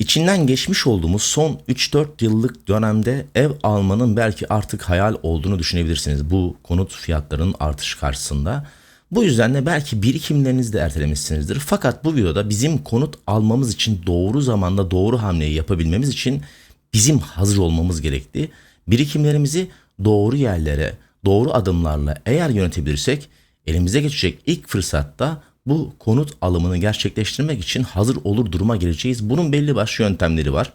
İçinden geçmiş olduğumuz son 3-4 yıllık dönemde ev almanın belki artık hayal olduğunu düşünebilirsiniz bu konut fiyatlarının artışı karşısında. Bu yüzden de belki birikimlerinizi de ertelemişsinizdir. Fakat bu videoda bizim konut almamız için doğru zamanda doğru hamleyi yapabilmemiz için bizim hazır olmamız gerekti. Birikimlerimizi doğru yerlere, doğru adımlarla eğer yönetebilirsek elimize geçecek ilk fırsatta bu konut alımını gerçekleştirmek için hazır olur duruma geleceğiz. Bunun belli başlı yöntemleri var.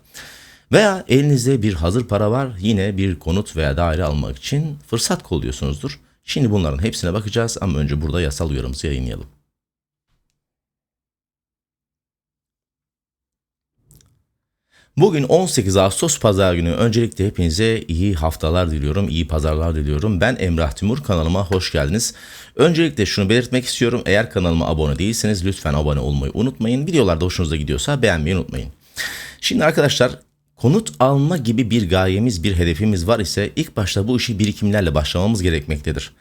Veya elinizde bir hazır para var yine bir konut veya daire almak için fırsat kolluyorsunuzdur. Şimdi bunların hepsine bakacağız ama önce burada yasal uyarımızı yayınlayalım. Bugün 18 Ağustos Pazar günü. Öncelikle hepinize iyi haftalar diliyorum, iyi pazarlar diliyorum. Ben Emrah Timur, kanalıma hoş geldiniz. Öncelikle şunu belirtmek istiyorum. Eğer kanalıma abone değilseniz lütfen abone olmayı unutmayın. Videolar da hoşunuza gidiyorsa beğenmeyi unutmayın. Şimdi arkadaşlar konut alma gibi bir gayemiz, bir hedefimiz var ise ilk başta bu işi birikimlerle başlamamız gerekmektedir.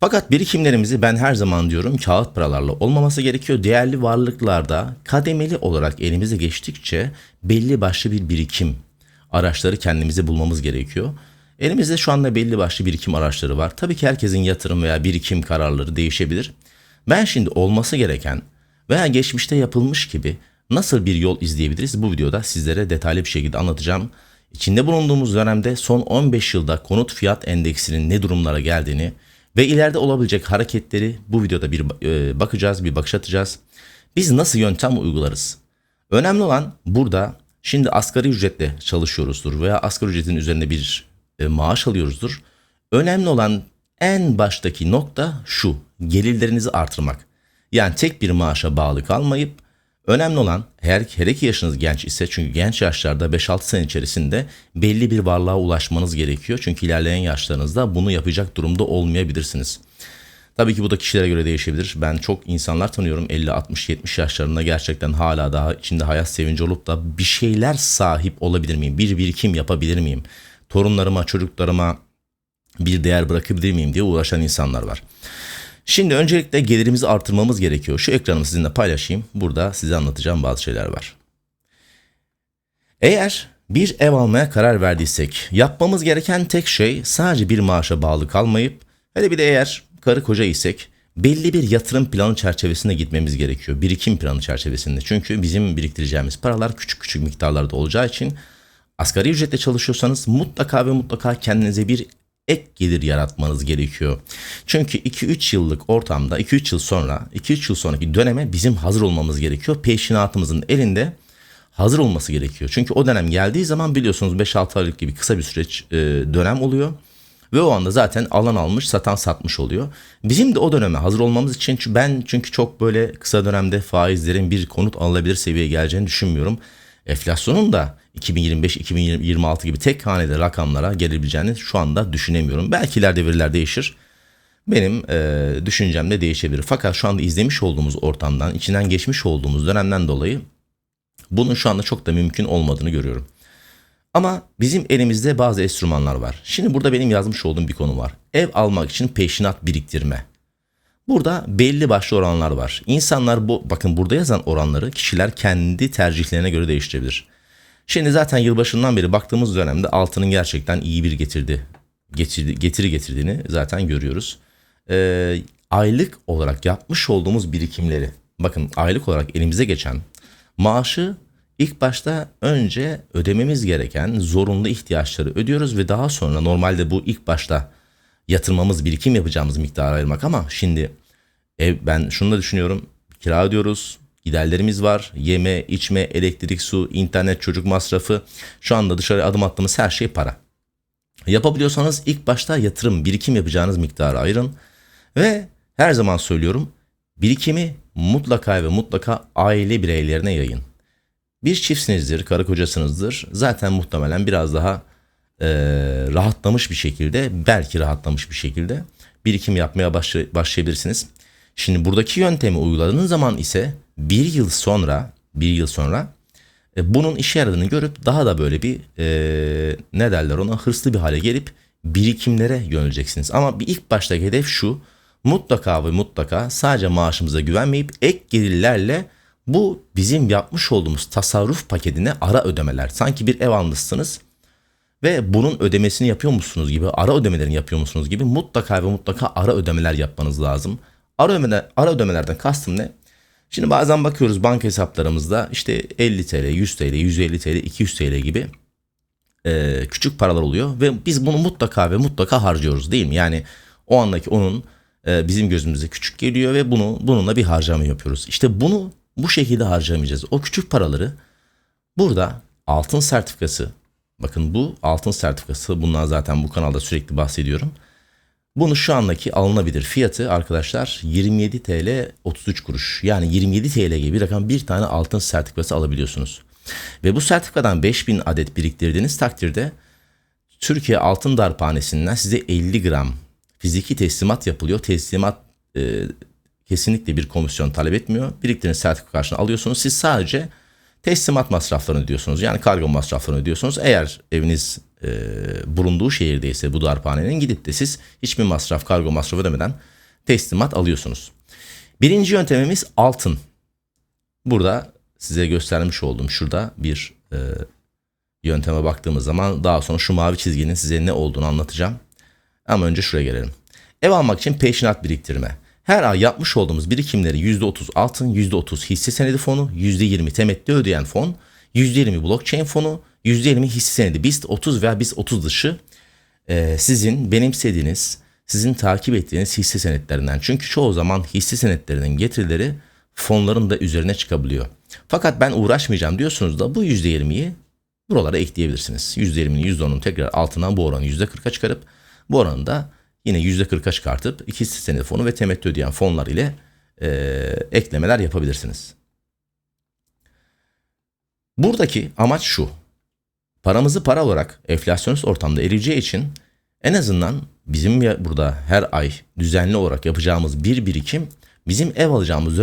Fakat birikimlerimizi ben her zaman diyorum kağıt paralarla olmaması gerekiyor. Değerli varlıklarda kademeli olarak elimize geçtikçe belli başlı bir birikim araçları kendimize bulmamız gerekiyor. Elimizde şu anda belli başlı birikim araçları var. Tabii ki herkesin yatırım veya birikim kararları değişebilir. Ben şimdi olması gereken veya geçmişte yapılmış gibi nasıl bir yol izleyebiliriz bu videoda sizlere detaylı bir şekilde anlatacağım. İçinde bulunduğumuz dönemde son 15 yılda konut fiyat endeksinin ne durumlara geldiğini ve ileride olabilecek hareketleri bu videoda bir e, bakacağız, bir bakış atacağız. Biz nasıl yöntem uygularız? Önemli olan burada şimdi asgari ücretle çalışıyoruzdur veya asgari ücretin üzerinde bir e, maaş alıyoruzdur. Önemli olan en baştaki nokta şu. Gelirlerinizi artırmak. Yani tek bir maaşa bağlı kalmayıp Önemli olan her, her iki yaşınız genç ise çünkü genç yaşlarda 5-6 sene içerisinde belli bir varlığa ulaşmanız gerekiyor. Çünkü ilerleyen yaşlarınızda bunu yapacak durumda olmayabilirsiniz. Tabii ki bu da kişilere göre değişebilir. Ben çok insanlar tanıyorum 50, 60, 70 yaşlarında gerçekten hala daha içinde hayat sevinci olup da bir şeyler sahip olabilir miyim? Bir birikim yapabilir miyim? Torunlarıma, çocuklarıma bir değer bırakabilir miyim diye uğraşan insanlar var. Şimdi öncelikle gelirimizi artırmamız gerekiyor. Şu ekranımı sizinle paylaşayım. Burada size anlatacağım bazı şeyler var. Eğer bir ev almaya karar verdiysek yapmamız gereken tek şey sadece bir maaşa bağlı kalmayıp hele bir de eğer karı koca isek belli bir yatırım planı çerçevesinde gitmemiz gerekiyor. Birikim planı çerçevesinde. Çünkü bizim biriktireceğimiz paralar küçük küçük miktarlarda olacağı için asgari ücretle çalışıyorsanız mutlaka ve mutlaka kendinize bir ek gelir yaratmanız gerekiyor. Çünkü 2-3 yıllık ortamda 2-3 yıl sonra 2-3 yıl sonraki döneme bizim hazır olmamız gerekiyor. Peşinatımızın elinde hazır olması gerekiyor. Çünkü o dönem geldiği zaman biliyorsunuz 5-6 aylık gibi kısa bir süreç e, dönem oluyor. Ve o anda zaten alan almış satan satmış oluyor. Bizim de o döneme hazır olmamız için ben çünkü çok böyle kısa dönemde faizlerin bir konut alınabilir seviyeye geleceğini düşünmüyorum. Enflasyonun da 2025-2026 gibi tek hanede rakamlara gelebileceğini şu anda düşünemiyorum. Belki ileride veriler değişir. Benim e, düşüncem de değişebilir. Fakat şu anda izlemiş olduğumuz ortamdan, içinden geçmiş olduğumuz dönemden dolayı bunun şu anda çok da mümkün olmadığını görüyorum. Ama bizim elimizde bazı enstrümanlar var. Şimdi burada benim yazmış olduğum bir konu var. Ev almak için peşinat biriktirme. Burada belli başlı oranlar var. İnsanlar bu bakın burada yazan oranları kişiler kendi tercihlerine göre değiştirebilir. Şimdi zaten yılbaşından beri baktığımız dönemde altının gerçekten iyi bir getirdi, getirdi getiri getirdiğini zaten görüyoruz. Ee, aylık olarak yapmış olduğumuz birikimleri bakın aylık olarak elimize geçen maaşı ilk başta önce ödememiz gereken zorunlu ihtiyaçları ödüyoruz ve daha sonra normalde bu ilk başta yatırmamız, birikim yapacağımız miktarı ayırmak ama şimdi ev ben şunu da düşünüyorum. Kira ödüyoruz, giderlerimiz var. Yeme, içme, elektrik, su, internet, çocuk masrafı. Şu anda dışarı adım attığımız her şey para. Yapabiliyorsanız ilk başta yatırım, birikim yapacağınız miktarı ayırın. Ve her zaman söylüyorum birikimi mutlaka ve mutlaka aile bireylerine yayın. Bir çiftsinizdir, karı kocasınızdır. Zaten muhtemelen biraz daha e, rahatlamış bir şekilde, belki rahatlamış bir şekilde birikim yapmaya başlayabilirsiniz. Şimdi buradaki yöntemi uyguladığınız zaman ise bir yıl sonra bir yıl sonra e, bunun işe yaradığını görüp daha da böyle bir e, ne derler ona hırslı bir hale gelip birikimlere yöneleceksiniz. Ama bir ilk baştaki hedef şu mutlaka ve mutlaka sadece maaşımıza güvenmeyip ek gelirlerle Bu bizim yapmış olduğumuz tasarruf paketine ara ödemeler. Sanki bir ev almışsınız ve bunun ödemesini yapıyor musunuz gibi, ara ödemelerini yapıyor musunuz gibi mutlaka ve mutlaka ara ödemeler yapmanız lazım. Ara, ödemeler, ara ödemelerden kastım ne? Şimdi bazen bakıyoruz banka hesaplarımızda işte 50 TL, 100 TL, 150 TL, 200 TL gibi e, küçük paralar oluyor ve biz bunu mutlaka ve mutlaka harcıyoruz değil mi? Yani o andaki onun e, bizim gözümüze küçük geliyor ve bunu bununla bir harcama yapıyoruz. İşte bunu bu şekilde harcamayacağız. O küçük paraları burada altın sertifikası bakın bu altın sertifikası bundan zaten bu kanalda sürekli bahsediyorum. Bunu şu andaki alınabilir fiyatı arkadaşlar 27 TL 33 kuruş. Yani 27 TL gibi bir rakam bir tane altın sertifikası alabiliyorsunuz. Ve bu sertifikadan 5000 adet biriktirdiğiniz takdirde Türkiye Altın Darphanesi'nden size 50 gram fiziki teslimat yapılıyor. Teslimat e, kesinlikle bir komisyon talep etmiyor. Biriktirdiğiniz sertifika karşılığında alıyorsunuz. Siz sadece teslimat masraflarını ödüyorsunuz. Yani kargo masraflarını ödüyorsunuz. Eğer eviniz e, bulunduğu şehirdeyse bu darphanenin gidip de siz hiçbir masraf kargo masrafı ödemeden teslimat alıyorsunuz. Birinci yöntemimiz altın. Burada size göstermiş olduğum şurada bir e, yönteme baktığımız zaman daha sonra şu mavi çizginin size ne olduğunu anlatacağım. Ama önce şuraya gelelim. Ev almak için peşinat biriktirme. Her ay yapmış olduğumuz birikimleri %30 altın, %30 hisse senedi fonu, %20 temettü ödeyen fon, %20 blockchain fonu, %20 hisse senedi BIST 30 veya BIST 30 dışı e, sizin benimsediğiniz, sizin takip ettiğiniz hisse senetlerinden. Çünkü çoğu zaman hisse senetlerinin getirileri fonların da üzerine çıkabiliyor. Fakat ben uğraşmayacağım diyorsunuz da bu %20'yi buralara ekleyebilirsiniz. %20'nin %10'un tekrar altından bu oranı %40'a çıkarıp bu oranı da yine %40'a çıkartıp iki senedi fonu ve temettü ödeyen fonlar ile e, eklemeler yapabilirsiniz. Buradaki amaç şu. Paramızı para olarak enflasyonist ortamda eriyeceği için en azından bizim burada her ay düzenli olarak yapacağımız bir birikim bizim ev alacağımız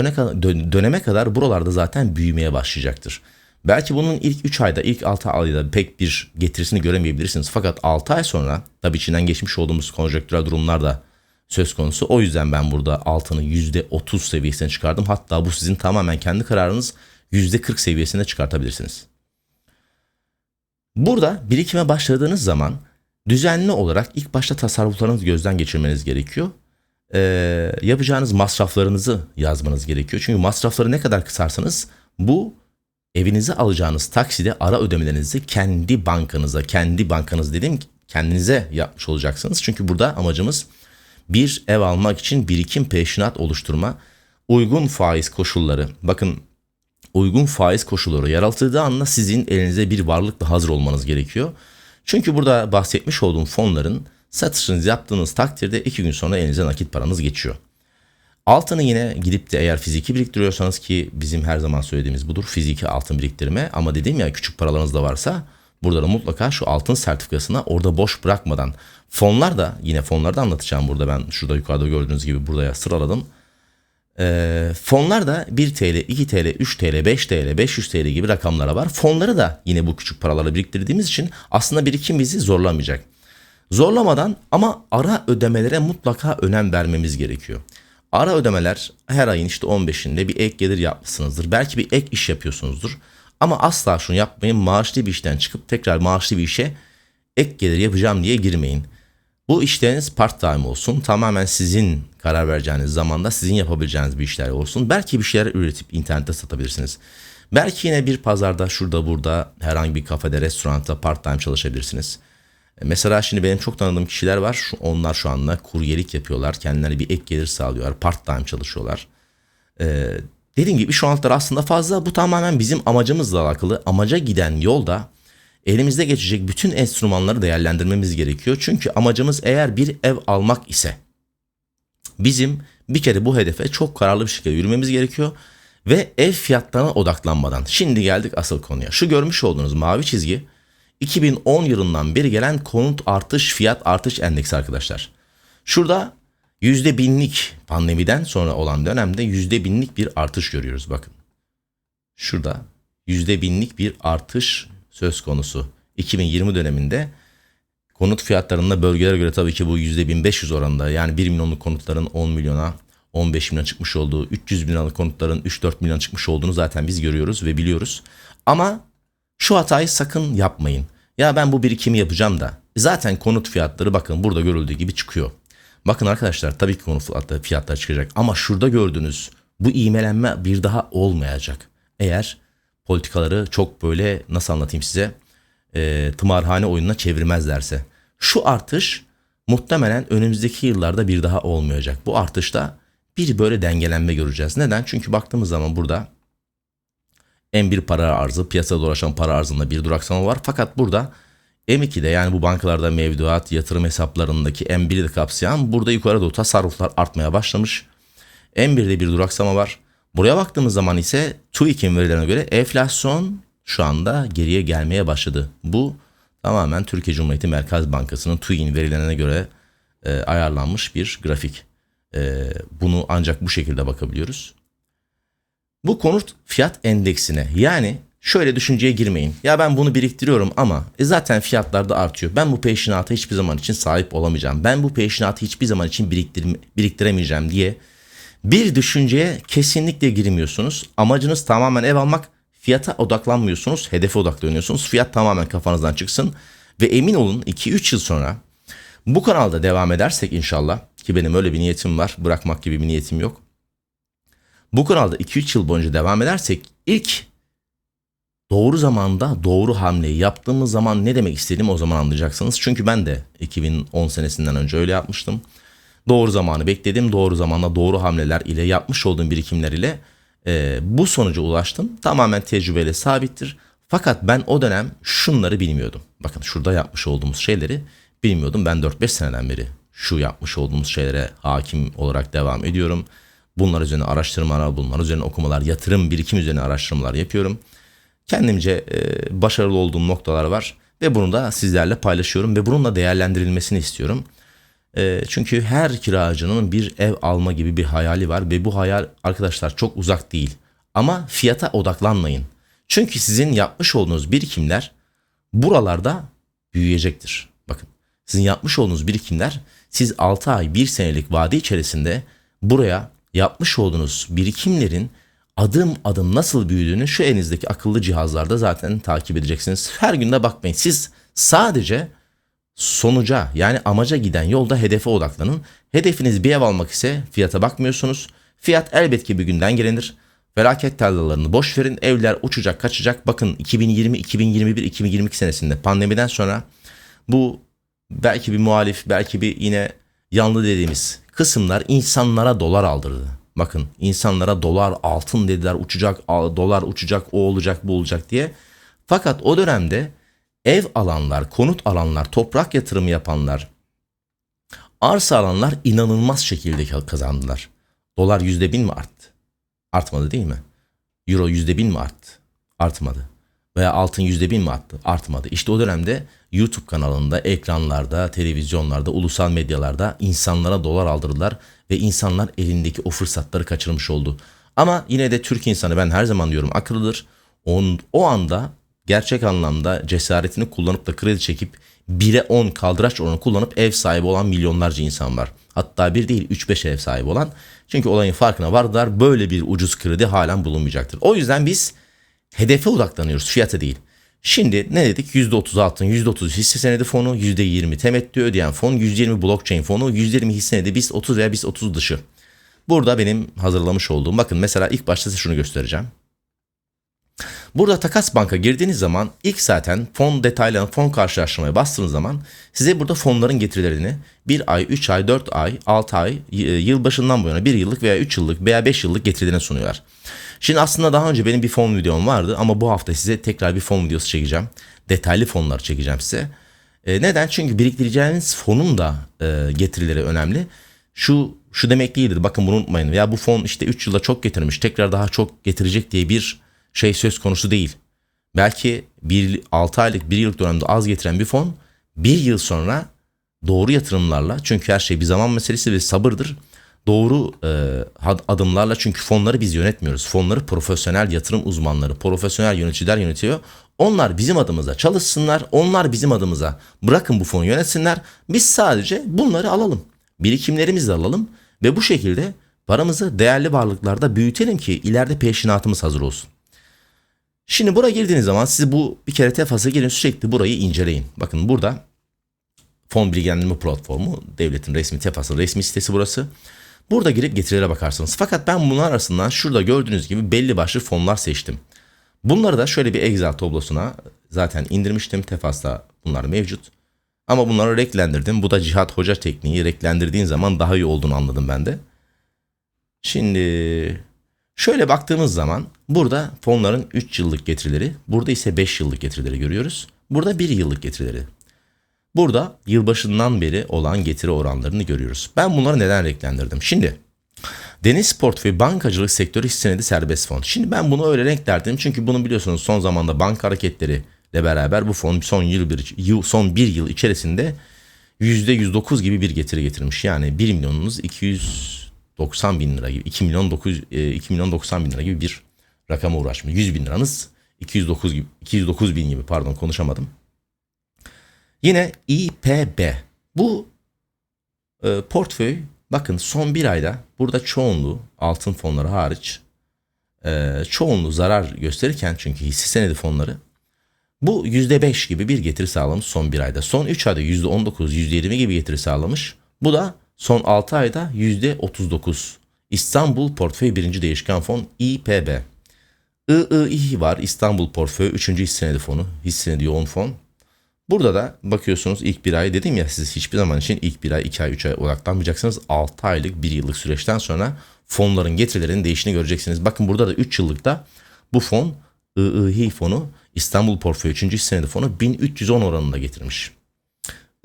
döneme kadar buralarda zaten büyümeye başlayacaktır. Belki bunun ilk 3 ayda, ilk 6 ayda pek bir getirisini göremeyebilirsiniz. Fakat 6 ay sonra tabii içinden geçmiş olduğumuz konjonktürel durumlar da söz konusu. O yüzden ben burada altını %30 seviyesine çıkardım. Hatta bu sizin tamamen kendi kararınız %40 seviyesine çıkartabilirsiniz. Burada birikime başladığınız zaman düzenli olarak ilk başta tasarruflarınızı gözden geçirmeniz gerekiyor. Ee, yapacağınız masraflarınızı yazmanız gerekiyor. Çünkü masrafları ne kadar kısarsanız bu evinize alacağınız takside ara ödemelerinizi kendi bankanıza, kendi bankanız dedim kendinize yapmış olacaksınız. Çünkü burada amacımız bir ev almak için birikim peşinat oluşturma, uygun faiz koşulları. Bakın uygun faiz koşulları yaratıldığı anda sizin elinize bir varlıkla hazır olmanız gerekiyor. Çünkü burada bahsetmiş olduğum fonların satışınızı yaptığınız takdirde iki gün sonra elinize nakit paranız geçiyor. Altını yine gidip de eğer fiziki biriktiriyorsanız ki bizim her zaman söylediğimiz budur fiziki altın biriktirme ama dediğim ya küçük paralarınız da varsa burada da mutlaka şu altın sertifikasına orada boş bırakmadan fonlar da yine fonlarda anlatacağım burada ben şurada yukarıda gördüğünüz gibi buraya sıraladım. Ee, fonlar da 1 TL, 2 TL, 3 TL, 5 TL, 500 TL gibi rakamlara var. Fonları da yine bu küçük paralarla biriktirdiğimiz için aslında birikim bizi zorlamayacak. Zorlamadan ama ara ödemelere mutlaka önem vermemiz gerekiyor. Ara ödemeler her ayın işte 15'inde bir ek gelir yapmışsınızdır. Belki bir ek iş yapıyorsunuzdur. Ama asla şunu yapmayın. Maaşlı bir işten çıkıp tekrar maaşlı bir işe ek gelir yapacağım diye girmeyin. Bu işleriniz part time olsun. Tamamen sizin karar vereceğiniz zamanda sizin yapabileceğiniz bir işler olsun. Belki bir şeyler üretip internette satabilirsiniz. Belki yine bir pazarda şurada burada herhangi bir kafede restoranda part time çalışabilirsiniz. Mesela şimdi benim çok tanıdığım kişiler var. Onlar şu anda kuryelik yapıyorlar. Kendilerine bir ek gelir sağlıyorlar. Part time çalışıyorlar. Ee, dediğim gibi şu anlar aslında fazla. Bu tamamen bizim amacımızla alakalı. Amaca giden yolda elimizde geçecek bütün enstrümanları değerlendirmemiz gerekiyor. Çünkü amacımız eğer bir ev almak ise bizim bir kere bu hedefe çok kararlı bir şekilde yürümemiz gerekiyor. Ve ev fiyatlarına odaklanmadan. Şimdi geldik asıl konuya. Şu görmüş olduğunuz mavi çizgi 2010 yılından beri gelen konut artış fiyat artış endeksi arkadaşlar. Şurada yüzde binlik pandemiden sonra olan dönemde yüzde binlik bir artış görüyoruz bakın. Şurada yüzde binlik bir artış söz konusu. 2020 döneminde konut fiyatlarında bölgelere göre tabii ki bu yüzde 1500 oranında yani 1 milyonluk konutların 10 milyona 15 milyon çıkmış olduğu, 300 bin konutların 3-4 milyon çıkmış olduğunu zaten biz görüyoruz ve biliyoruz. Ama şu hatayı sakın yapmayın. Ya ben bu birikimi yapacağım da zaten konut fiyatları bakın burada görüldüğü gibi çıkıyor. Bakın arkadaşlar tabii ki konut fiyatları, çıkacak ama şurada gördüğünüz bu iğmelenme bir daha olmayacak. Eğer politikaları çok böyle nasıl anlatayım size e, tımarhane oyununa çevirmezlerse. Şu artış muhtemelen önümüzdeki yıllarda bir daha olmayacak. Bu artışta bir böyle dengelenme göreceğiz. Neden? Çünkü baktığımız zaman burada M1 para arzı, piyasada dolaşan para arzında bir duraksama var. Fakat burada M2'de yani bu bankalarda mevduat, yatırım hesaplarındaki M1'i de kapsayan burada yukarı doğru tasarruflar artmaya başlamış. M1'de bir duraksama var. Buraya baktığımız zaman ise TÜİK'in verilerine göre enflasyon şu anda geriye gelmeye başladı. Bu tamamen Türkiye Cumhuriyeti Merkez Bankası'nın TÜİK'in verilerine göre e, ayarlanmış bir grafik. E, bunu ancak bu şekilde bakabiliyoruz. Bu konut fiyat endeksine yani şöyle düşünceye girmeyin. Ya ben bunu biriktiriyorum ama e zaten fiyatlar da artıyor. Ben bu peşinata hiçbir zaman için sahip olamayacağım. Ben bu peşinatı hiçbir zaman için biriktir biriktiremeyeceğim diye bir düşünceye kesinlikle girmiyorsunuz. Amacınız tamamen ev almak. Fiyata odaklanmıyorsunuz. Hedefe odaklanıyorsunuz. Fiyat tamamen kafanızdan çıksın. Ve emin olun 2-3 yıl sonra bu kanalda devam edersek inşallah ki benim öyle bir niyetim var. Bırakmak gibi bir niyetim yok. Bu kanalda 2-3 yıl boyunca devam edersek ilk doğru zamanda doğru hamleyi yaptığımız zaman ne demek istediğimi o zaman anlayacaksınız. Çünkü ben de 2010 senesinden önce öyle yapmıştım. Doğru zamanı bekledim. Doğru zamanda doğru hamleler ile yapmış olduğum birikimler ile e, bu sonuca ulaştım. Tamamen tecrübeyle sabittir. Fakat ben o dönem şunları bilmiyordum. Bakın şurada yapmış olduğumuz şeyleri bilmiyordum. Ben 4-5 seneden beri şu yapmış olduğumuz şeylere hakim olarak devam ediyorum. Bunlar üzerine araştırmalar, bunlar üzerine okumalar, yatırım, birikim üzerine araştırmalar yapıyorum. Kendimce e, başarılı olduğum noktalar var ve bunu da sizlerle paylaşıyorum ve bununla değerlendirilmesini istiyorum. E, çünkü her kiracının bir ev alma gibi bir hayali var ve bu hayal arkadaşlar çok uzak değil. Ama fiyata odaklanmayın. Çünkü sizin yapmış olduğunuz birikimler buralarda büyüyecektir. Bakın sizin yapmış olduğunuz birikimler siz 6 ay 1 senelik vade içerisinde buraya yapmış olduğunuz birikimlerin adım adım nasıl büyüdüğünü şu elinizdeki akıllı cihazlarda zaten takip edeceksiniz. Her günde bakmayın. Siz sadece sonuca yani amaca giden yolda hedefe odaklanın. Hedefiniz bir ev almak ise fiyata bakmıyorsunuz. Fiyat elbet ki bir günden gelinir. Felaket tarlalarını boş verin. Evler uçacak kaçacak. Bakın 2020, 2021, 2022 senesinde pandemiden sonra bu belki bir muhalif belki bir yine yanlı dediğimiz kısımlar insanlara dolar aldırdı. Bakın insanlara dolar altın dediler uçacak dolar uçacak o olacak bu olacak diye. Fakat o dönemde ev alanlar, konut alanlar, toprak yatırımı yapanlar, arsa alanlar inanılmaz şekilde kazandılar. Dolar yüzde bin mi arttı? Artmadı değil mi? Euro yüzde bin mi arttı? Artmadı. Veya altın yüzde bin mi arttı? Artmadı. İşte o dönemde YouTube kanalında, ekranlarda, televizyonlarda, ulusal medyalarda insanlara dolar aldırdılar ve insanlar elindeki o fırsatları kaçırmış oldu. Ama yine de Türk insanı ben her zaman diyorum akıllıdır. On, o anda gerçek anlamda cesaretini kullanıp da kredi çekip 1'e 10 kaldıraç oranı kullanıp ev sahibi olan milyonlarca insan var. Hatta bir değil 3-5 ev sahibi olan. Çünkü olayın farkına vardılar. Böyle bir ucuz kredi halen bulunmayacaktır. O yüzden biz hedefe odaklanıyoruz fiyata değil. Şimdi ne dedik? %30 altın, %30 hisse senedi fonu, %20 temettü ödeyen fon, %20 blockchain fonu, %20 hisse senedi BIST 30 veya BIST 30 dışı. Burada benim hazırlamış olduğum bakın mesela ilk başta size şunu göstereceğim. Burada takas banka girdiğiniz zaman ilk zaten fon detaylarını fon karşılaştırmaya bastığınız zaman size burada fonların getirilerini 1 ay, 3 ay, 4 ay, 6 ay, yıl başından bu yana 1 yıllık veya 3 yıllık veya 5 yıllık getirilerini sunuyorlar. Şimdi aslında daha önce benim bir fon videom vardı ama bu hafta size tekrar bir fon videosu çekeceğim. Detaylı fonlar çekeceğim size. E, neden? Çünkü biriktireceğiniz fonun da e, getirileri önemli. Şu şu demek değildir. Bakın bunu unutmayın. Ya bu fon işte 3 yılda çok getirmiş. Tekrar daha çok getirecek diye bir şey söz konusu değil. Belki bir 6 aylık 1 yıllık dönemde az getiren bir fon bir yıl sonra doğru yatırımlarla çünkü her şey bir zaman meselesi ve sabırdır doğru e, adımlarla çünkü fonları biz yönetmiyoruz. Fonları profesyonel yatırım uzmanları, profesyonel yöneticiler yönetiyor. Onlar bizim adımıza çalışsınlar. Onlar bizim adımıza bırakın bu fonu yönetsinler. Biz sadece bunları alalım. Birikimlerimizi de alalım ve bu şekilde Paramızı değerli varlıklarda büyütelim ki ileride peşinatımız hazır olsun. Şimdi buraya girdiğiniz zaman siz bu bir kere tefasa girin sürekli burayı inceleyin. Bakın burada fon bilgilendirme platformu devletin resmi tefası resmi sitesi burası. Burada girip getirilere bakarsınız. Fakat ben bunlar arasından şurada gördüğünüz gibi belli başlı fonlar seçtim. Bunları da şöyle bir Excel tablosuna zaten indirmiştim. Tefas'ta bunlar mevcut. Ama bunları renklendirdim. Bu da Cihat Hoca tekniği. Renklendirdiğin zaman daha iyi olduğunu anladım ben de. Şimdi şöyle baktığımız zaman burada fonların 3 yıllık getirileri, burada ise 5 yıllık getirileri görüyoruz. Burada 1 yıllık getirileri. Burada yılbaşından beri olan getiri oranlarını görüyoruz. Ben bunları neden renklendirdim? Şimdi Deniz Portföy Bankacılık Sektörü Hisse Senedi Serbest Fon. Şimdi ben bunu öyle renklerdim çünkü bunu biliyorsunuz son zamanda banka hareketleri ile beraber bu fon son yıl bir yıl, son bir yıl içerisinde %109 gibi bir getiri getirmiş. Yani 1 milyonunuz 290 bin lira gibi 2 milyon 9 2 milyon 90 bin lira gibi bir rakama uğraşmış. 100 bin liranız 209 gibi 209 bin gibi pardon konuşamadım. Yine İPB. Bu e, portföy bakın son bir ayda burada çoğunluğu altın fonları hariç e, çoğunluğu zarar gösterirken çünkü hisse senedi fonları bu %5 gibi bir getiri sağlamış son bir ayda. Son 3 ayda %19, %20 gibi getiri sağlamış. Bu da son 6 ayda %39. İstanbul Portföy 1. Değişken Fon İPB. İİİ var İstanbul Portföy 3. Hisse Senedi Fonu. Hisse Senedi Yoğun Fon. Burada da bakıyorsunuz ilk bir ay dedim ya siz hiçbir zaman için ilk bir ay, iki ay, üç ay odaklanmayacaksınız. 6 aylık, bir yıllık süreçten sonra fonların getirilerinin değişini göreceksiniz. Bakın burada da 3 yıllıkta bu fon İİİ fonu İstanbul Portföy 3. hisse senedi fonu 1310 oranında getirmiş.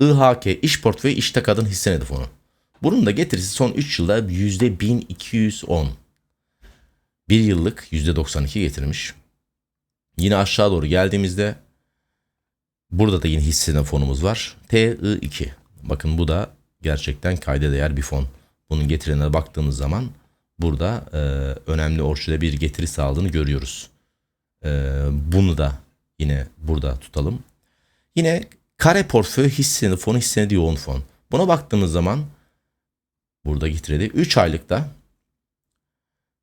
İHK iş portföyü işte kadın hisse senedi fonu. Bunun da getirisi son 3 yılda %1210. Bir yıllık %92 getirmiş. Yine aşağı doğru geldiğimizde burada da yine hisse fonumuz var. TI2. Bakın bu da gerçekten kayda değer bir fon. Bunun getirine baktığımız zaman burada e, önemli ölçüde bir getiri sağladığını görüyoruz. Ee, bunu da yine burada tutalım. Yine kare portföy hisse fonu hisse senedi yoğun fon. Buna baktığımız zaman burada getirdi 3 aylıkta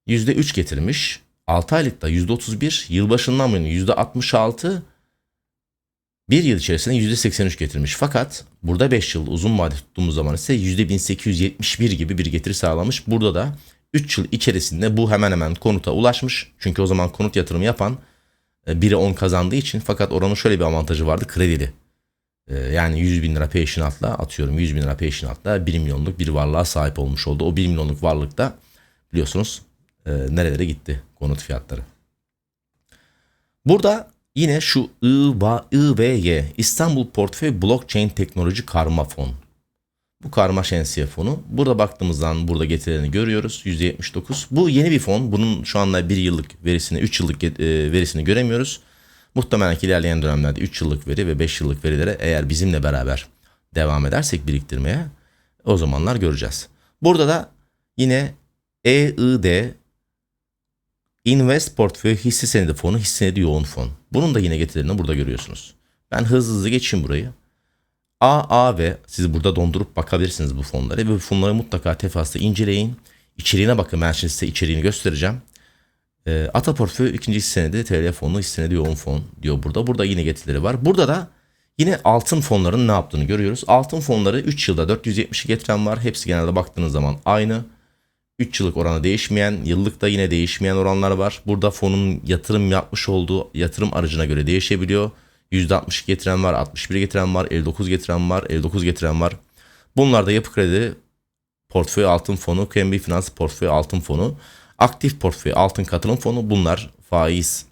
%3 getirmiş. 6 aylıkta %31, yılbaşından bu yana %66, bir yıl içerisinde %83 getirmiş. Fakat burada 5 yıl uzun vade tuttuğumuz zaman ise %1871 gibi bir getiri sağlamış. Burada da 3 yıl içerisinde bu hemen hemen konuta ulaşmış. Çünkü o zaman konut yatırımı yapan e, biri 10 kazandığı için fakat oranın şöyle bir avantajı vardı kredili. E, yani 100 bin lira peşinatla atıyorum 100 bin lira peşinatla 1 milyonluk bir varlığa sahip olmuş oldu. O 1 milyonluk varlıkta biliyorsunuz e, nerelere gitti konut fiyatları. Burada yine şu IVY İstanbul Portföy Blockchain Teknoloji Karma Fon. Bu karma şemsiye fonu. Burada baktığımızdan burada getirilerini görüyoruz. %79. Bu yeni bir fon. Bunun şu anda 1 yıllık verisini, 3 yıllık e, verisini göremiyoruz. Muhtemelen ki ilerleyen dönemlerde 3 yıllık veri ve 5 yıllık verilere eğer bizimle beraber devam edersek biriktirmeye o zamanlar göreceğiz. Burada da yine EID Invest Portföy hisse senedi fonu, hisse senedi yoğun fon. Bunun da yine getirilerini burada görüyorsunuz. Ben hızlı hızlı geçeyim burayı. A, A ve siz burada dondurup bakabilirsiniz bu fonları ve bu fonları mutlaka tefasla inceleyin. İçeriğine bakın ben şimdi size içeriğini göstereceğim. E, Ata Portföy ikinci senede TL fonu, senede yoğun fon diyor burada. Burada yine getirileri var. Burada da yine altın fonların ne yaptığını görüyoruz. Altın fonları 3 yılda 470 getiren var. Hepsi genelde baktığınız zaman aynı. 3 yıllık oranı değişmeyen, yıllık da yine değişmeyen oranlar var. Burada fonun yatırım yapmış olduğu yatırım aracına göre değişebiliyor. %60 getiren var, 61 getiren var, 59 getiren var, 59 getiren var. Bunlar da yapı kredi portföy altın fonu, KMB Finans portföy altın fonu, aktif portföy altın katılım fonu bunlar faiz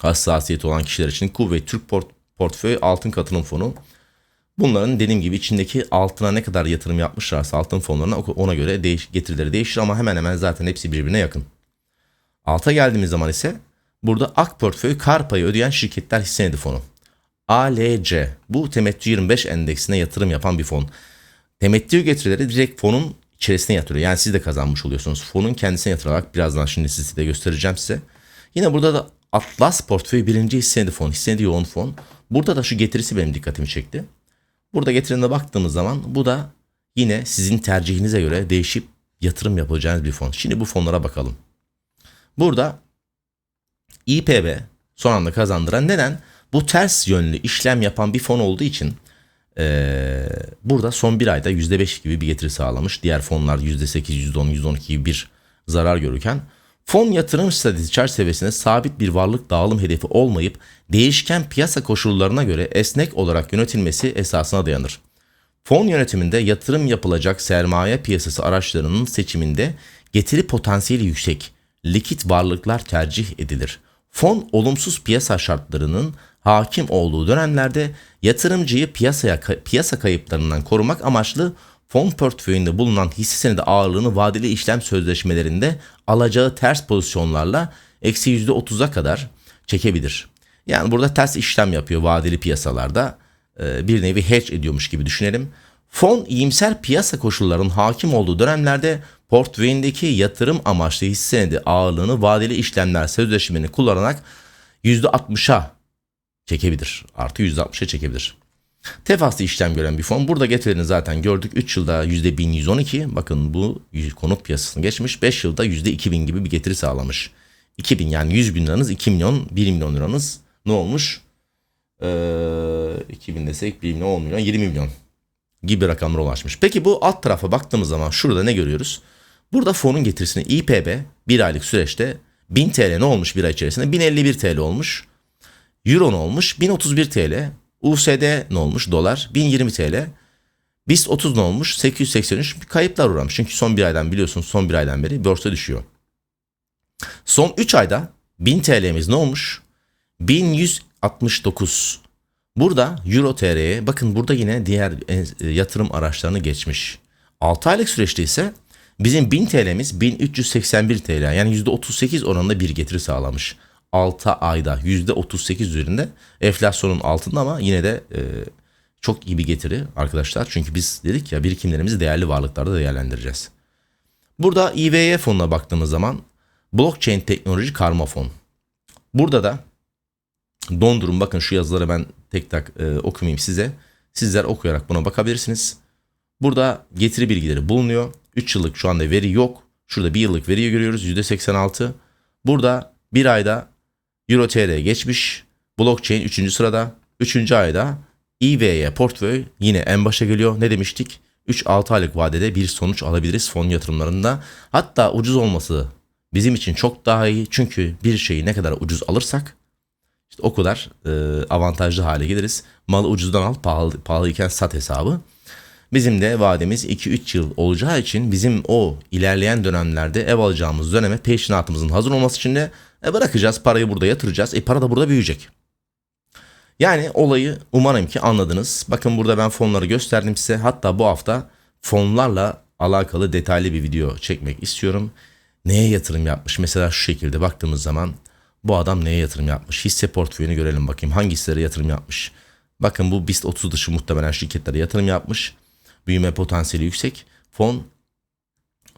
hassasiyeti olan kişiler için kuvvet Türk port portföy altın katılım fonu. Bunların dediğim gibi içindeki altına ne kadar yatırım yapmışlarsa altın fonlarına ona göre değiş getirileri değişir ama hemen hemen zaten hepsi birbirine yakın. Alta geldiğimiz zaman ise Burada AK portföy kar payı ödeyen şirketler hisse senedi fonu. ALC bu temettü 25 endeksine yatırım yapan bir fon. Temettü getirileri direkt fonun içerisine yatırıyor. Yani siz de kazanmış oluyorsunuz. Fonun kendisine yatırarak birazdan şimdi size de göstereceğim size. Yine burada da Atlas portföy birinci hisse senedi fon, hisse senedi yoğun fon. Burada da şu getirisi benim dikkatimi çekti. Burada getirine baktığımız zaman bu da yine sizin tercihinize göre değişip yatırım yapacağınız bir fon. Şimdi bu fonlara bakalım. Burada İPB son anda kazandıran neden? Bu ters yönlü işlem yapan bir fon olduğu için ee, burada son bir ayda %5 gibi bir getiri sağlamış. Diğer fonlar %8, %10, %12 gibi bir zarar görürken fon yatırım stratejisi çerçevesinde sabit bir varlık dağılım hedefi olmayıp değişken piyasa koşullarına göre esnek olarak yönetilmesi esasına dayanır. Fon yönetiminde yatırım yapılacak sermaye piyasası araçlarının seçiminde getiri potansiyeli yüksek, likit varlıklar tercih edilir. Fon olumsuz piyasa şartlarının hakim olduğu dönemlerde yatırımcıyı piyasaya piyasa kayıplarından korumak amaçlı fon portföyünde bulunan hisse senedi ağırlığını vadeli işlem sözleşmelerinde alacağı ters pozisyonlarla eksi %30'a kadar çekebilir. Yani burada ters işlem yapıyor vadeli piyasalarda e, bir nevi hedge ediyormuş gibi düşünelim. Fon iyimser piyasa koşullarının hakim olduğu dönemlerde portföyündeki yatırım amaçlı hisse senedi ağırlığını vadeli işlemler sözleşmeni kullanarak %60'a çekebilir. Artı %60'a çekebilir. Tefaslı işlem gören bir fon. Burada getirilerini zaten gördük. 3 yılda %1112. Bakın bu konut piyasasını geçmiş. 5 yılda %2000 gibi bir getiri sağlamış. 2000 yani 100 bin liranız 2 milyon 1 milyon liranız ne olmuş? Ee, 2000 desek 1 milyon 10 milyon 20 milyon gibi rakamlara ulaşmış. Peki bu alt tarafa baktığımız zaman şurada ne görüyoruz? Burada fonun getirisini İPB bir aylık süreçte 1000 TL ne olmuş bir ay içerisinde? 1051 TL olmuş. Euro ne olmuş? 1031 TL. USD ne olmuş? Dolar 1020 TL. BIST 30 ne olmuş? 883 bir kayıplar uğramış. Çünkü son bir aydan biliyorsunuz son bir aydan beri borsa düşüyor. Son 3 ayda 1000 TL'miz ne olmuş? 1169. Burada Euro TR'ye bakın burada yine diğer e, yatırım araçlarını geçmiş. 6 aylık süreçte ise bizim 1000 TL'miz 1381 TL yani %38 oranında bir getiri sağlamış. 6 ayda %38 üzerinde enflasyonun altında ama yine de e, çok iyi bir getiri arkadaşlar. Çünkü biz dedik ya birikimlerimizi değerli varlıklarda değerlendireceğiz. Burada IVY fonuna baktığımız zaman Blockchain Teknoloji Karma Fon. Burada da dondurun bakın şu yazıları ben tek tek e, okumayayım size. Sizler okuyarak buna bakabilirsiniz. Burada getiri bilgileri bulunuyor. 3 yıllık şu anda veri yok. Şurada 1 yıllık veriyi görüyoruz %86. Burada bir ayda Euro TR geçmiş. Blockchain 3. sırada. 3. ayda EV'ye portföy yine en başa geliyor. Ne demiştik? 3-6 aylık vadede bir sonuç alabiliriz fon yatırımlarında. Hatta ucuz olması bizim için çok daha iyi. Çünkü bir şeyi ne kadar ucuz alırsak işte o kadar e, avantajlı hale geliriz. Malı ucuzdan al pahalı, pahalıyken sat hesabı. Bizim de vademiz 2-3 yıl olacağı için bizim o ilerleyen dönemlerde ev alacağımız döneme peşinatımızın hazır olması için de e bırakacağız parayı burada yatıracağız. E para da burada büyüyecek. Yani olayı umarım ki anladınız. Bakın burada ben fonları gösterdim size. Hatta bu hafta fonlarla alakalı detaylı bir video çekmek istiyorum. Neye yatırım yapmış? Mesela şu şekilde baktığımız zaman bu adam neye yatırım yapmış? Hisse portföyünü görelim bakayım. Hangi hisselere yatırım yapmış? Bakın bu BIST 30 dışı muhtemelen şirketlere yatırım yapmış. Büyüme potansiyeli yüksek. Fon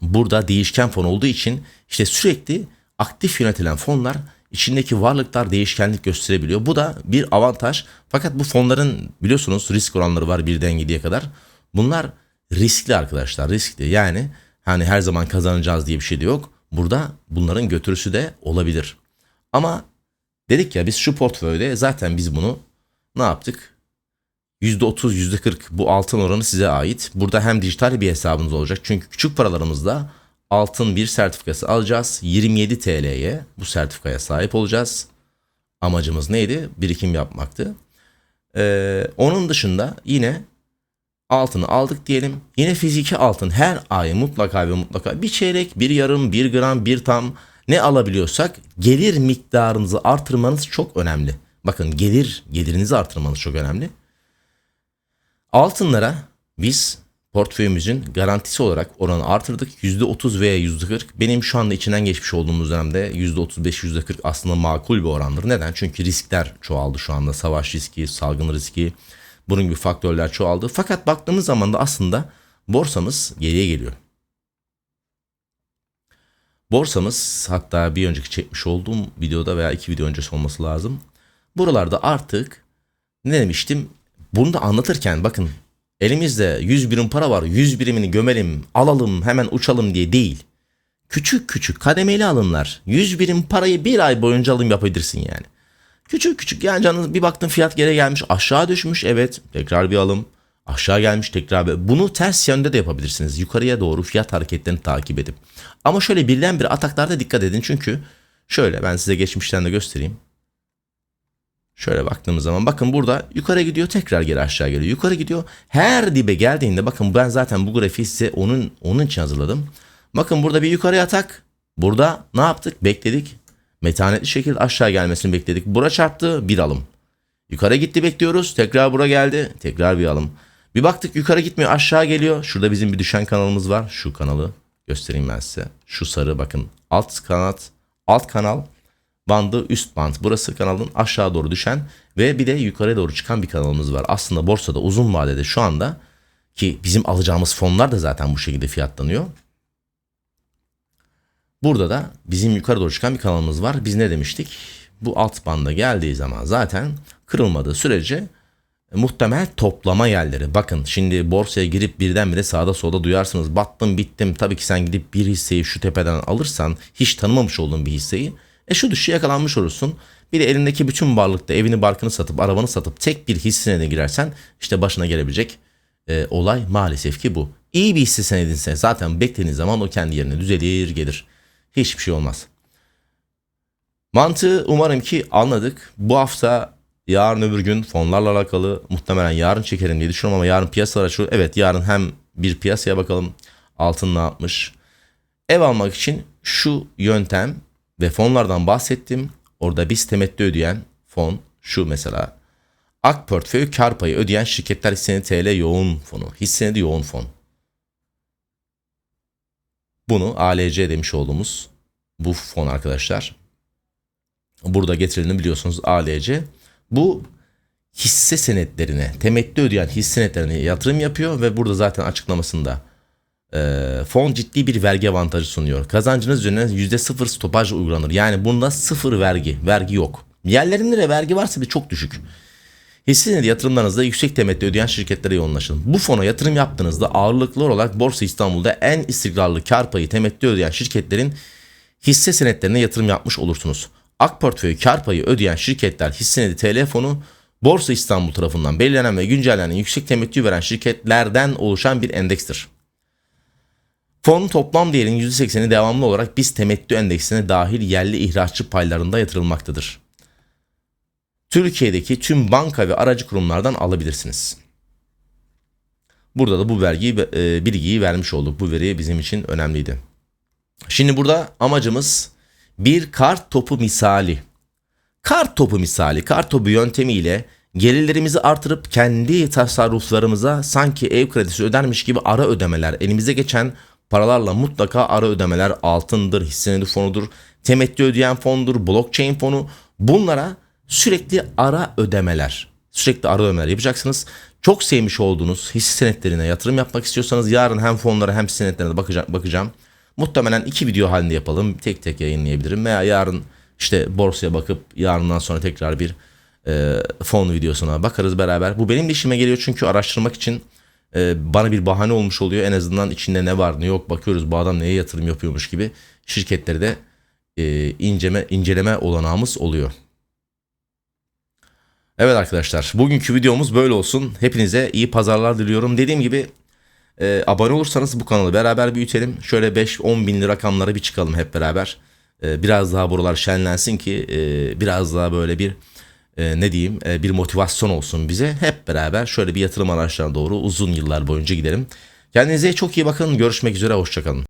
burada değişken fon olduğu için işte sürekli aktif yönetilen fonlar içindeki varlıklar değişkenlik gösterebiliyor. Bu da bir avantaj. Fakat bu fonların biliyorsunuz risk oranları var birden 7'ye kadar. Bunlar riskli arkadaşlar riskli. Yani hani her zaman kazanacağız diye bir şey de yok. Burada bunların götürüsü de olabilir. Ama dedik ya biz şu portföyde zaten biz bunu ne yaptık? %30, %40 bu altın oranı size ait. Burada hem dijital bir hesabınız olacak. Çünkü küçük paralarımızda altın bir sertifikası alacağız. 27 TL'ye bu sertifikaya sahip olacağız. Amacımız neydi? Birikim yapmaktı. Ee, onun dışında yine altını aldık diyelim. Yine fiziki altın her ay mutlaka ve mutlaka bir çeyrek, bir yarım, bir gram, bir tam ne alabiliyorsak gelir miktarınızı artırmanız çok önemli. Bakın gelir gelirinizi artırmanız çok önemli. Altınlara biz portföyümüzün garantisi olarak oranı artırdık. %30 veya %40. Benim şu anda içinden geçmiş olduğumuz dönemde %35, %40 aslında makul bir orandır. Neden? Çünkü riskler çoğaldı şu anda. Savaş riski, salgın riski, bunun gibi faktörler çoğaldı. Fakat baktığımız zaman da aslında borsamız geriye geliyor. Borsamız hatta bir önceki çekmiş olduğum videoda veya iki video öncesi olması lazım. Buralarda artık ne demiştim? Bunu da anlatırken bakın elimizde 100 birim para var 100 birimini gömelim alalım hemen uçalım diye değil. Küçük küçük kademeli alımlar 100 birim parayı bir ay boyunca alım yapabilirsin yani. Küçük küçük yani canınız bir baktın fiyat geri gelmiş aşağı düşmüş evet tekrar bir alım. Aşağı gelmiş tekrar bir bunu ters yönde de yapabilirsiniz. Yukarıya doğru fiyat hareketlerini takip edip. Ama şöyle birdenbire ataklarda dikkat edin çünkü şöyle ben size geçmişten de göstereyim. Şöyle baktığımız zaman bakın burada yukarı gidiyor tekrar geri aşağı geliyor. Yukarı gidiyor. Her dibe geldiğinde bakın ben zaten bu grafiği size onun onun için hazırladım. Bakın burada bir yukarı atak. Burada ne yaptık? Bekledik. Metanetli şekilde aşağı gelmesini bekledik. Bura çarptı bir alım. Yukarı gitti bekliyoruz. Tekrar bura geldi. Tekrar bir alım. Bir baktık yukarı gitmiyor aşağı geliyor. Şurada bizim bir düşen kanalımız var. Şu kanalı göstereyim ben size. Şu sarı bakın alt kanat alt kanal bandı üst band. Burası kanalın aşağı doğru düşen ve bir de yukarı doğru çıkan bir kanalımız var. Aslında borsada uzun vadede şu anda ki bizim alacağımız fonlar da zaten bu şekilde fiyatlanıyor. Burada da bizim yukarı doğru çıkan bir kanalımız var. Biz ne demiştik? Bu alt banda geldiği zaman zaten kırılmadığı sürece e, muhtemel toplama yerleri. Bakın şimdi borsaya girip birdenbire sağda solda duyarsınız. Battım bittim. Tabii ki sen gidip bir hisseyi şu tepeden alırsan hiç tanımamış olduğun bir hisseyi e şu düşüşe yakalanmış olursun. Bir de elindeki bütün varlıkta evini barkını satıp arabanı satıp tek bir hissine de girersen işte başına gelebilecek e, olay maalesef ki bu. İyi bir hisse senedinse zaten beklediğiniz zaman o kendi yerine düzelir gelir. Hiçbir şey olmaz. Mantığı umarım ki anladık. Bu hafta yarın öbür gün fonlarla alakalı muhtemelen yarın çekerim diye düşünüyorum ama yarın piyasalar açılıyor. Evet yarın hem bir piyasaya bakalım altın ne yapmış. Ev almak için şu yöntem ve fonlardan bahsettim. Orada biz temettü ödeyen fon şu mesela. Ak portföy kar payı ödeyen şirketler hissenedi TL yoğun fonu. Hissenedi yoğun fon. Bunu ALC demiş olduğumuz bu fon arkadaşlar. Burada getirileni biliyorsunuz ALC. Bu hisse senetlerine, temettü ödeyen hisse senetlerine yatırım yapıyor ve burada zaten açıklamasında fon ciddi bir vergi avantajı sunuyor. Kazancınız üzerine %0 stopaj uygulanır. Yani bunda sıfır vergi, vergi yok. Yerlerinde de vergi varsa bir çok düşük. Hisse senedi yatırımlarınızda yüksek temettü ödeyen şirketlere yoğunlaşın. Bu fona yatırım yaptığınızda ağırlıklı olarak Borsa İstanbul'da en istikrarlı kar payı temettü ödeyen şirketlerin hisse senetlerine yatırım yapmış olursunuz. Ak portföyü kar payı ödeyen şirketler hisse senedi TL fonu Borsa İstanbul tarafından belirlenen ve güncellenen yüksek temettü veren şirketlerden oluşan bir endekstir. Fonun toplam değerinin %80'i devamlı olarak biz temettü endeksine dahil yerli ihraççı paylarında yatırılmaktadır. Türkiye'deki tüm banka ve aracı kurumlardan alabilirsiniz. Burada da bu vergiyi, e, bilgiyi vermiş olduk. Bu veri bizim için önemliydi. Şimdi burada amacımız bir kart topu misali. Kart topu misali, kart topu yöntemiyle gelirlerimizi artırıp kendi tasarruflarımıza sanki ev kredisi ödermiş gibi ara ödemeler, elimize geçen paralarla mutlaka ara ödemeler altındır, hissenedi fonudur, temettü ödeyen fondur, blockchain fonu bunlara sürekli ara ödemeler, sürekli ara ödemeler yapacaksınız. Çok sevmiş olduğunuz hisse senetlerine yatırım yapmak istiyorsanız yarın hem fonlara hem senetlerine bakacağım. bakacağım. Muhtemelen iki video halinde yapalım. Tek tek yayınlayabilirim veya yarın işte borsaya bakıp yarından sonra tekrar bir e, fon videosuna bakarız beraber. Bu benim de işime geliyor çünkü araştırmak için e, bana bir bahane olmuş oluyor. En azından içinde ne var ne yok bakıyoruz bu adam neye yatırım yapıyormuş gibi şirketleri de e, inceme, inceleme olanağımız oluyor. Evet arkadaşlar bugünkü videomuz böyle olsun. Hepinize iyi pazarlar diliyorum. Dediğim gibi e, abone olursanız bu kanalı beraber büyütelim. Şöyle 5-10 binli rakamlara bir çıkalım hep beraber. E, biraz daha buralar şenlensin ki e, biraz daha böyle bir e, ne diyeyim e, bir motivasyon olsun bize. Hep beraber şöyle bir yatırım araçlarına doğru uzun yıllar boyunca gidelim. Kendinize çok iyi bakın. Görüşmek üzere. Hoşçakalın.